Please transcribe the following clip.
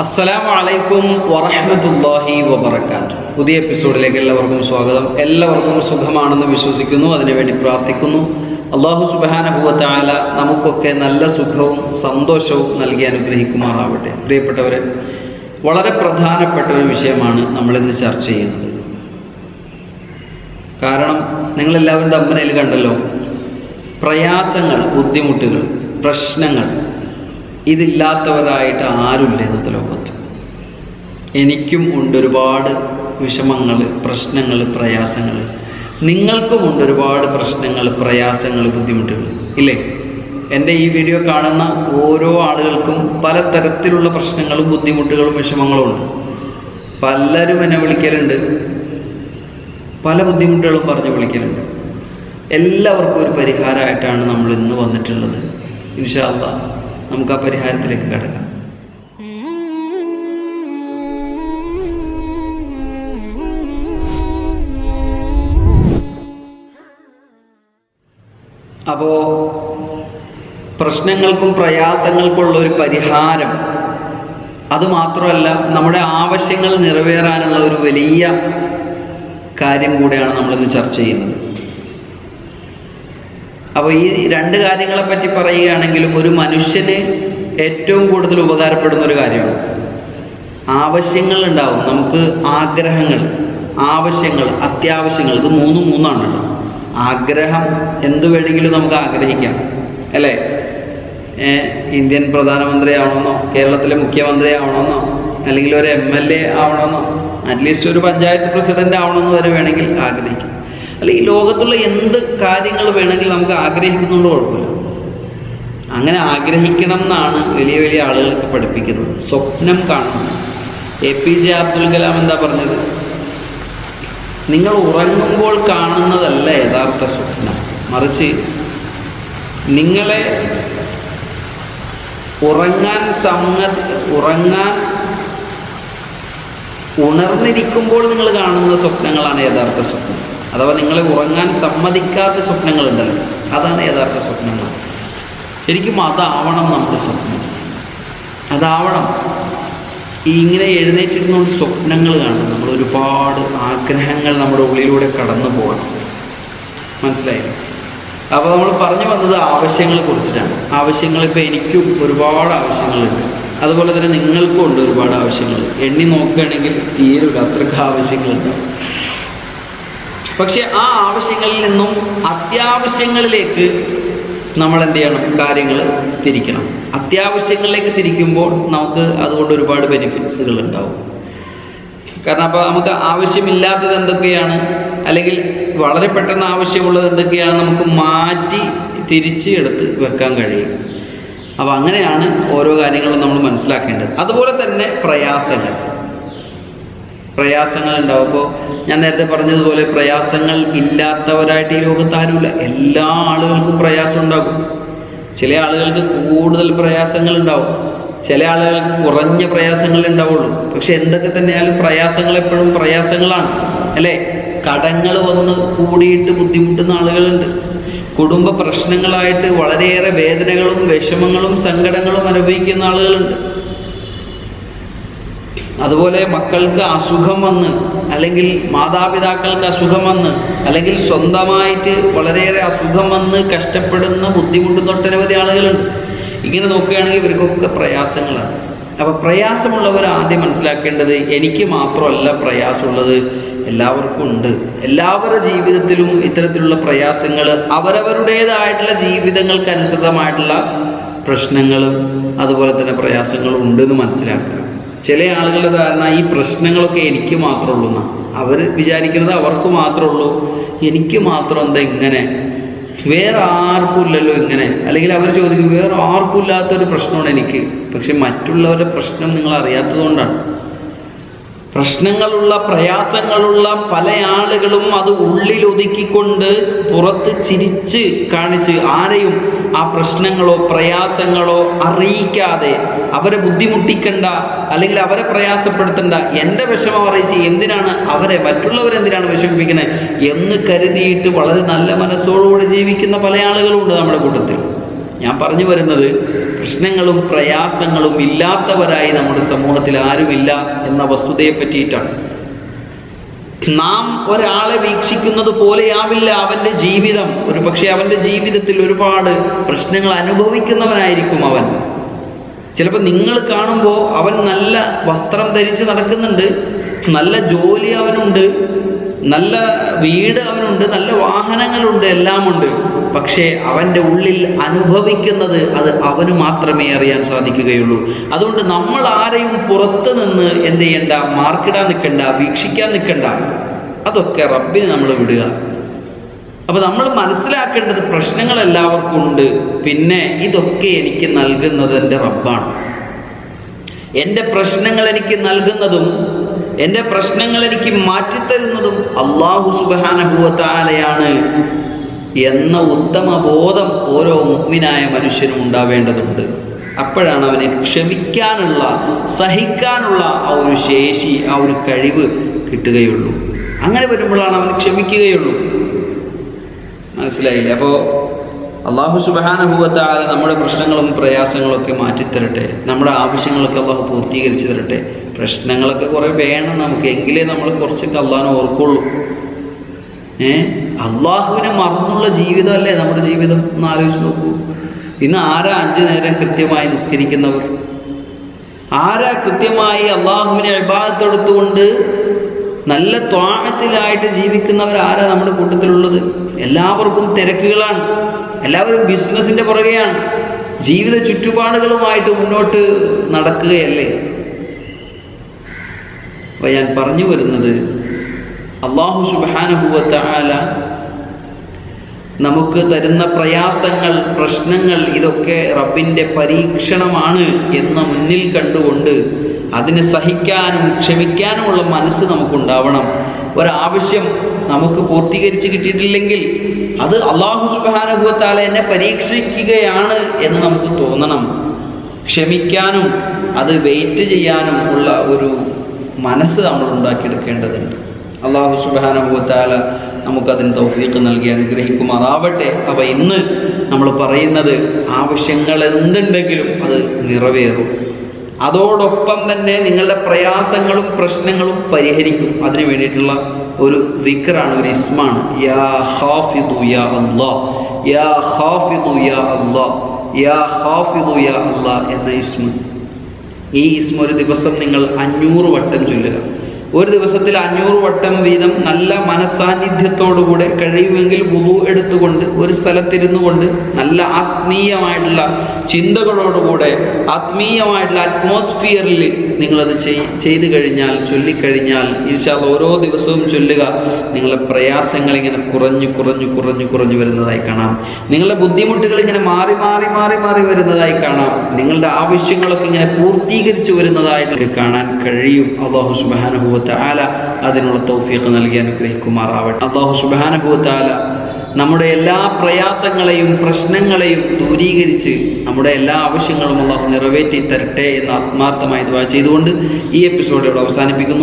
അസ്സലാമു വലൈക്കും വറഹമത്തല്ലാഹി വബറകാത്തു പുതിയ എപ്പിസോഡിലേക്ക് എല്ലാവർക്കും സ്വാഗതം. എല്ലാവർക്കും സുഖമാണെന്ന് വിശ്വസിക്കുന്നു. അതിനുവേണ്ടി പ്രാർത്ഥിക്കുന്നു. അള്ളാഹു സുബാനഹുവത്തായ നമുക്കൊക്കെ നല്ല സുഖവും സന്തോഷവും നൽകി അനുഗ്രഹിക്കുമാറാവട്ടെ. പ്രിയപ്പെട്ടവരെ വളരെ പ്രധാനപ്പെട്ട ഒരു വിഷയമാണ് നമ്മളിന്ന് ചർച്ച ചെയ്യുന്നത്. കാരണം നിങ്ങളെല്ലാവരും തമ്പനയിൽ കണ്ടല്ലോ പ്രയാസങ്ങൾ ബുദ്ധിമുട്ടുകൾ പ്രശ്നങ്ങൾ ഇതില്ലാത്തവരായിട്ട് ആരുമില്ല ഇന്നത്തെ ലോകത്ത്. എനിക്കും ഉണ്ട് ഒരുപാട് വിഷമങ്ങൾ പ്രശ്നങ്ങൾ പ്രയാസങ്ങൾ. നിങ്ങൾക്കും ഉണ്ട് ഒരുപാട് പ്രശ്നങ്ങൾ പ്രയാസങ്ങൾ ബുദ്ധിമുട്ടുകൾ. ഇല്ലേ? എന്റെ ഈ വീഡിയോ കാണുന്ന ഓരോ ആളുകൾക്കും പലതരത്തിലുള്ള പ്രശ്നങ്ങളും ബുദ്ധിമുട്ടുകളും വിഷമങ്ങളും ഉണ്ട്. പലരും എന്നെ വിളിക്കലുണ്ട്. പല ബുദ്ധിമുട്ടുകളും പറഞ്ഞ് വിളിക്കലുണ്ട്. എല്ലാവർക്കും ഒരു പരിഹാരമായിട്ടാണ് നമ്മൾ ഇന്ന് വന്നിട്ടുള്ളത്. ഇൻഷാല്ല നമുക്ക് ആ പരിഹാരത്തിലേക്ക് കിടക്കാം. അപ്പോൾ പ്രശ്നങ്ങൾക്കും പ്രയാസങ്ങൾക്കുള്ള ഒരു പരിഹാരം അതുമാത്രമല്ല നമ്മുടെ ആവശ്യങ്ങൾ നിറവേറാനുള്ള ഒരു വലിയ കാര്യം കൂടെയാണ് നമ്മളിന്ന് ചർച്ച ചെയ്യുന്നത്. അപ്പോൾ ഈ രണ്ട് കാര്യങ്ങളെ പറ്റി പറയുകയാണെങ്കിലും ഒരു മനുഷ്യന് ഏറ്റവും കൂടുതൽ ഉപകാരപ്പെടുന്ന ഒരു കാര്യമാണ്. ആവശ്യങ്ങൾ ഉണ്ടാവും. നമുക്ക് ആഗ്രഹങ്ങൾ ആവശ്യങ്ങൾ അത്യാവശ്യങ്ങൾ ഇത് മൂന്നും മൂന്നാണ് ആഗ്രഹം എന്ത് വേണമെങ്കിലും നമുക്ക് ആഗ്രഹിക്കാം അല്ലേ? ഇന്ത്യൻ പ്രധാനമന്ത്രി ആവണമെന്നോ കേരളത്തിലെ മുഖ്യമന്ത്രി ആവണമെന്നോ അല്ലെങ്കിൽ ഒരു എം എൽ എ ആവണമെന്നോ അറ്റ്ലീസ്റ്റ് ഒരു പഞ്ചായത്ത് പ്രസിഡന്റ് ആവണമെന്ന് വരെ വേണമെങ്കിൽ ആഗ്രഹിക്കാം. അല്ല ഈ ലോകത്തുള്ള എന്ത് കാര്യങ്ങൾ വേണമെങ്കിൽ നമുക്ക് ആഗ്രഹിക്കുന്നുണ്ട് കുഴപ്പമില്ല. അങ്ങനെ ആഗ്രഹിക്കണം എന്നാണ് വലിയ വലിയ ആളുകളൊക്കെ പഠിപ്പിക്കുന്നത്. സ്വപ്നം കാണണം A P J Abdul Kalam എന്താ പറഞ്ഞത്? നിങ്ങൾ ഉറങ്ങുമ്പോൾ കാണുന്നതല്ല യഥാർത്ഥ സ്വപ്നം. മറിച്ച് നിങ്ങളെ ഉറങ്ങാൻ സമ്മ ഉറങ്ങാൻ ഉണർന്നിരിക്കുമ്പോൾ നിങ്ങൾ കാണുന്ന സ്വപ്നങ്ങളാണ് യഥാർത്ഥ സ്വപ്നം. അഥവാ നിങ്ങൾ ഉറങ്ങാൻ സമ്മതിക്കാത്ത സ്വപ്നങ്ങളുണ്ടല്ലോ അതാണ് യഥാർത്ഥ സ്വപ്നങ്ങൾ ശരിക്കും അതാവണം നമ്മുടെ സ്വപ്നം. അതാവണം. ഈ ഇങ്ങനെ എഴുന്നേറ്റിരുന്നുകൊണ്ട് സ്വപ്നങ്ങൾ കാണും നമ്മൾ ഒരുപാട് ആഗ്രഹങ്ങൾ നമ്മുടെ ഉള്ളിലൂടെ കടന്നു പോകണം മനസ്സിലായി? അപ്പോൾ നമ്മൾ പറഞ്ഞു വന്നത് ആവശ്യങ്ങളെ കുറിച്ചിട്ടാണ്. ആവശ്യങ്ങൾ ഇപ്പോൾ എനിക്കും ഒരുപാട് ആവശ്യങ്ങളുണ്ട്. അതുപോലെ തന്നെ നിങ്ങൾക്കും ഉണ്ട് ഒരുപാട് ആവശ്യങ്ങൾ. എണ്ണി നോക്കുകയാണെങ്കിൽ തീരൂല അത്രയ്ക്ക് ആവശ്യങ്ങളുണ്ടാവും പക്ഷെ ആ ആവശ്യങ്ങളിൽ നിന്നും അത്യാവശ്യങ്ങളിലേക്ക് നമ്മൾ എന്ത് ചെയ്യണം കാര്യങ്ങൾ തിരിക്കണം. അത്യാവശ്യങ്ങളിലേക്ക് തിരിക്കുമ്പോൾ നമുക്ക് അതുകൊണ്ട് ഒരുപാട് ബെനിഫിറ്റ്സുകൾ ഉണ്ടാവും. കാരണം അപ്പോൾ നമുക്ക് ആവശ്യമില്ലാത്തത് എന്തൊക്കെയാണ്? അല്ലെങ്കിൽ വളരെ പെട്ടെന്ന് ആവശ്യമുള്ളത് എന്തൊക്കെയാണ് നമുക്ക് മാറ്റി തിരിച്ച് എടുത്ത് വെക്കാൻ കഴിയും. അപ്പോൾ അങ്ങനെയാണ് ഓരോ കാര്യങ്ങളും നമ്മൾ മനസ്സിലാക്കേണ്ടത്. അതുപോലെ തന്നെ പ്രയാസങ്ങൾ. പ്രയാസങ്ങൾ ഉണ്ടാവും അപ്പോൾ ഞാൻ നേരത്തെ പറഞ്ഞതുപോലെ പ്രയാസങ്ങൾ ഇല്ലാത്തവരായിട്ട് ഈ ലോകത്ത് ആരുമില്ല. എല്ലാ ആളുകൾക്കും പ്രയാസം ഉണ്ടാകും. ചില ആളുകൾക്ക് കൂടുതൽ പ്രയാസങ്ങൾ ഉണ്ടാവും ചില ആളുകൾക്ക് കുറഞ്ഞ പ്രയാസങ്ങൾ ഉണ്ടാവുള്ളൂ പക്ഷെ എന്തൊക്കെ തന്നെയാലും പ്രയാസങ്ങൾ എപ്പോഴും പ്രയാസങ്ങളാണ്. അല്ലേ? കടങ്ങൾ വന്ന് കൂടിയിട്ട് ബുദ്ധിമുട്ടുന്ന ആളുകളുണ്ട്. കുടുംബ പ്രശ്നങ്ങളായിട്ട് വളരെയേറെ വേദനകളും വിഷമങ്ങളും സങ്കടങ്ങളും അനുഭവിക്കുന്ന ആളുകളുണ്ട്. അതുപോലെ മക്കൾക്ക് അസുഖം വന്ന് അല്ലെങ്കിൽ മാതാപിതാക്കൾക്ക് അസുഖം വന്ന് അല്ലെങ്കിൽ സ്വന്തമായിട്ട് വളരെയേറെ അസുഖം വന്ന് കഷ്ടപ്പെടുന്ന ബുദ്ധിമുട്ടുന്ന ഒട്ടനവധി ആളുകളുണ്ട്. ഇങ്ങനെ നോക്കുകയാണെങ്കിൽ ഇവർക്കൊക്കെ പ്രയാസങ്ങളാണ്. അപ്പോൾ പ്രയാസമുള്ളവർ ആദ്യം മനസ്സിലാക്കേണ്ടത് എനിക്ക് മാത്രമല്ല പ്രയാസമുള്ളത് എല്ലാവർക്കും ഉണ്ട്. എല്ലാവരുടെ ജീവിതത്തിലും ഇത്തരത്തിലുള്ള പ്രയാസങ്ങൾ അവരവരുടേതായിട്ടുള്ള ജീവിതങ്ങൾക്ക് അനുസൃതമായിട്ടുള്ള പ്രശ്നങ്ങളും അതുപോലെ തന്നെ പ്രയാസങ്ങളും ഉണ്ടെന്ന് മനസ്സിലാക്കുക. ചില ആളുകളുടെ ധാരണ ഈ പ്രശ്നങ്ങളൊക്കെ എനിക്ക് മാത്രമേ ഉള്ളൂ എന്നാണ് അവർ വിചാരിക്കുന്നത് അവർക്ക് മാത്രമേ ഉള്ളൂ എനിക്ക് മാത്രം എന്താ ഇങ്ങനെ? വേറെ ആർക്കും ഇല്ലല്ലോ ഇങ്ങനെ. അല്ലെങ്കിൽ അവർ ചോദിക്കും വേറെ ആർക്കും ഇല്ലാത്തൊരു പ്രശ്നമാണ് എനിക്ക്. പക്ഷെ മറ്റുള്ളവരുടെ പ്രശ്നം നിങ്ങൾ അറിയാത്തതുകൊണ്ടാണ് പ്രശ്നങ്ങളുള്ള പ്രയാസങ്ങളുള്ള പല ആളുകളും അത് ഉള്ളിൽ ഒതുക്കിക്കൊണ്ട് പുറത്ത് ചിരിച്ച് കാണിച്ച് ആരെയും ആ പ്രശ്നങ്ങളോ പ്രയാസങ്ങളോ അറിയിക്കാതെ അവരെ ബുദ്ധിമുട്ടിക്കണ്ട അല്ലെങ്കിൽ അവരെ പ്രയാസപ്പെടുത്തണ്ട എന്റെ വിഷമം അറിയിച്ച് എന്തിനാണ് അവരെ മറ്റുള്ളവരെന്തിനാണ് വിഷമിപ്പിക്കുന്നത് എന്ന് കരുതിയിട്ട് വളരെ നല്ല മനസ്സോടുകൂടി ജീവിക്കുന്ന പല ആളുകളുണ്ട് നമ്മുടെ കൂട്ടത്തിൽ. ഞാൻ പറഞ്ഞു വരുന്നത് പ്രശ്നങ്ങളും പ്രയാസങ്ങളും ഇല്ലാത്തവരായി നമ്മുടെ സമൂഹത്തിൽ ആരുമില്ല എന്ന വസ്തുതയെ പറ്റിയിട്ടാണ്. നാം ഒരാളെ വീക്ഷിക്കുന്നത് പോലെയാവില്ല അവന്റെ ജീവിതം. ഒരു പക്ഷേ അവന്റെ ജീവിതത്തിൽ ഒരുപാട് പ്രശ്നങ്ങൾ അനുഭവിക്കുന്നവനായിരിക്കും അവൻ. ചിലപ്പോൾ നിങ്ങൾ കാണുമ്പോൾ അവൻ നല്ല വസ്ത്രം ധരിച്ച് നടക്കുന്നുണ്ട് നല്ല ജോലി അവനുണ്ട് നല്ല വീട് അവനുണ്ട് നല്ല വാഹനങ്ങളുണ്ട് എല്ലാം ഉണ്ട് പക്ഷേ അവന്റെ ഉള്ളിൽ അനുഭവിക്കുന്നത് അത് അവന് മാത്രമേ അറിയാൻ സാധിക്കുകയുള്ളൂ. അതുകൊണ്ട് നമ്മൾ ആരെയും പുറത്ത് നിന്ന് എന്ത് ചെയ്യണ്ട മാർക്കിടാൻ നിൽക്കണ്ട വീക്ഷിക്കാൻ നിൽക്കണ്ട. അതൊക്കെ റബ്ബിന് നമ്മൾ വിടുക. അപ്പോൾ നമ്മൾ മനസ്സിലാക്കേണ്ടത് പ്രശ്നങ്ങൾ എല്ലാവർക്കും ഉണ്ട്. പിന്നെ ഇതൊക്കെ എനിക്ക് നൽകുന്നത് എന്റെ റബ്ബാണ്. എന്റെ പ്രശ്നങ്ങൾ എനിക്ക് നൽകുന്നതും എന്റെ പ്രശ്നങ്ങൾ എനിക്ക് മാറ്റിത്തരുന്നതും അള്ളാഹു സുബാനഹുവത്താലയാണ് എന്ന ഉത്തമ ബോധം ഓരോ മുഗ്മിനായ മനുഷ്യനും ഉണ്ടാവേണ്ടതുണ്ട്. അപ്പോഴാണ് അവന് ക്ഷമിക്കാനുള്ള സഹിക്കാനുള്ള ആ ഒരു ശേഷി ആ ഒരു കഴിവ് കിട്ടുകയുള്ളൂ. അങ്ങനെ വരുമ്പോഴാണ് അവൻ ക്ഷമിക്കുകയുള്ളൂ. മനസ്സിലായില്ലേ? അപ്പോൾ അള്ളാഹു സുബാനുഭവത്താകെ നമ്മുടെ പ്രശ്നങ്ങളും പ്രയാസങ്ങളൊക്കെ മാറ്റിത്തരട്ടെ. നമ്മുടെ ആവശ്യങ്ങളൊക്കെ അള്ളാഹു പൂർത്തീകരിച്ചു തരട്ടെ. പ്രശ്നങ്ങളൊക്കെ കുറേ വേണം നമുക്ക്. എങ്കിലേ നമ്മൾ കുറച്ചൊക്കെ അള്ളാഹിനെ ഓർക്കുള്ളൂ. ഏ? അള്ളാഹുവിനെ മറന്നുള്ള ജീവിതമല്ലേ നമ്മുടെ ജീവിതം എന്ന് ആലോചിച്ച് നോക്കൂ. ഇന്ന് ആരാ അഞ്ചു നേരം കൃത്യമായി നിസ്കരിക്കുന്നവർ? ആരാ കൃത്യമായി അള്ളാഹുവിനെ അഭിഭാഗത്തെടുത്തുകൊണ്ട് നല്ല ത്വാമത്തിലായിട്ട് ജീവിക്കുന്നവർ ആരാ നമ്മുടെ കൂട്ടത്തിലുള്ളത്? എല്ലാവർക്കും തിരക്കുകളാണ്. എല്ലാവരും ബിസിനസ്സിന്റെ പുറകെയാണ്. ജീവിത ചുറ്റുപാടുകളുമായിട്ട് മുന്നോട്ട് നടക്കുകയല്ലേ? അപ്പൊ ഞാൻ പറഞ്ഞു വരുന്നത് അള്ളാഹു സുബാനുഭൂവത്ത ആല നമുക്ക് തരുന്ന പ്രയാസങ്ങൾ പ്രശ്നങ്ങൾ ഇതൊക്കെ റബ്ബിന്റെ പരീക്ഷണമാണ് എന്ന് മുന്നിൽ കണ്ടുകൊണ്ട് അതിനെ സഹിക്കാനും ക്ഷമിക്കാനുമുള്ള മനസ്സ് നമുക്കുണ്ടാവണം. ഒരാവശ്യം നമുക്ക് പൂർത്തീകരിച്ച് കിട്ടിയിട്ടില്ലെങ്കിൽ അത് അള്ളാഹു സുബാനുഭവത്താല എന്നെ പരീക്ഷിക്കുകയാണ് എന്ന് നമുക്ക് തോന്നണം. ക്ഷമിക്കാനും അത് വെയിറ്റ് ചെയ്യാനും ഉള്ള ഒരു മനസ്സ് നമ്മൾ ഉണ്ടാക്കിയെടുക്കേണ്ടതുണ്ട്. അള്ളാഹു സുബാനുഭവത്താല നമുക്കതിന് തൗഫീഖ് നൽകി അനുഗ്രഹിക്കുമാറാവട്ടെ. അപ്പോൾ ഇന്ന് നമ്മൾ പറയുന്നത് ആവശ്യങ്ങൾ എന്തുണ്ടെങ്കിലും അത് നിറവേറും. അതോടൊപ്പം തന്നെ നിങ്ങളുടെ പ്രയാസങ്ങളും പ്രശ്നങ്ങളും പരിഹരിക്കും. അതിന് വേണ്ടിയിട്ടുള്ള ഒരു ദിക്റാണ് ഒരു ഇസ്മാണ്. യാ ഹാഫിദു യാ അല്ലാ യാ ഹാഫിദു യാ അല്ലാ യാ ഹാഫിദു യാ അല്ലാ എന്ന ഇസ്മ. ഈ ഇസ്മ ഒരു ദിവസം നിങ്ങൾ അഞ്ഞൂറ് വട്ടം ചൊല്ലുക. ഒരു ദിവസത്തിൽ അഞ്ഞൂറ് വട്ടം വീതം നല്ല മനസാന്നിധ്യത്തോടുകൂടെ കഴിയുമെങ്കിൽ വുളു എടുത്തുകൊണ്ട് ഒരു സ്ഥലത്തിരുന്നു കൊണ്ട് നല്ല ആത്മീയമായിട്ടുള്ള ചിന്തകളോടുകൂടെ ആത്മീയമായിട്ടുള്ള അറ്റ്മോസ്ഫിയറിൽ നിങ്ങളത് ചെയ് ചെയ്തു കഴിഞ്ഞാൽ ചൊല്ലിക്കഴിഞ്ഞാൽ ഈശാ ഓരോ ദിവസവും ചൊല്ലുക നിങ്ങളുടെ പ്രയാസങ്ങൾ ഇങ്ങനെ കുറഞ്ഞു കുറഞ്ഞു കുറഞ്ഞു കുറഞ്ഞു വരുന്നതായി കാണാം. നിങ്ങളുടെ ബുദ്ധിമുട്ടുകൾ ഇങ്ങനെ മാറി മാറി മാറി മാറി വരുന്നതായി കാണാം. നിങ്ങളുടെ ആവശ്യങ്ങളൊക്കെ ഇങ്ങനെ പൂർത്തീകരിച്ചു വരുന്നതായിട്ട് കാണാൻ കഴിയും. അള്ളാഹു സുബാനുഭവ താല അതിനുള്ള തൗഫീഖ് നൽകി അനുഗ്രഹിക്കുമാറാവട്ടെ. അള്ളാഹു സുബാനുഭവ താല നമ്മുടെ എല്ലാ പ്രയാസങ്ങളെയും പ്രശ്നങ്ങളെയും ദൂരീകരിച്ച് നമ്മുടെ എല്ലാ ആവശ്യങ്ങളും അള്ളാഹു നിറവേറ്റി തരട്ടെ എന്ന് ആത്മാർത്ഥമായി ചെയ്തുകൊണ്ട് ഈ എപ്പിസോഡ് ഇവിടെ അവസാനിപ്പിക്കുന്നു.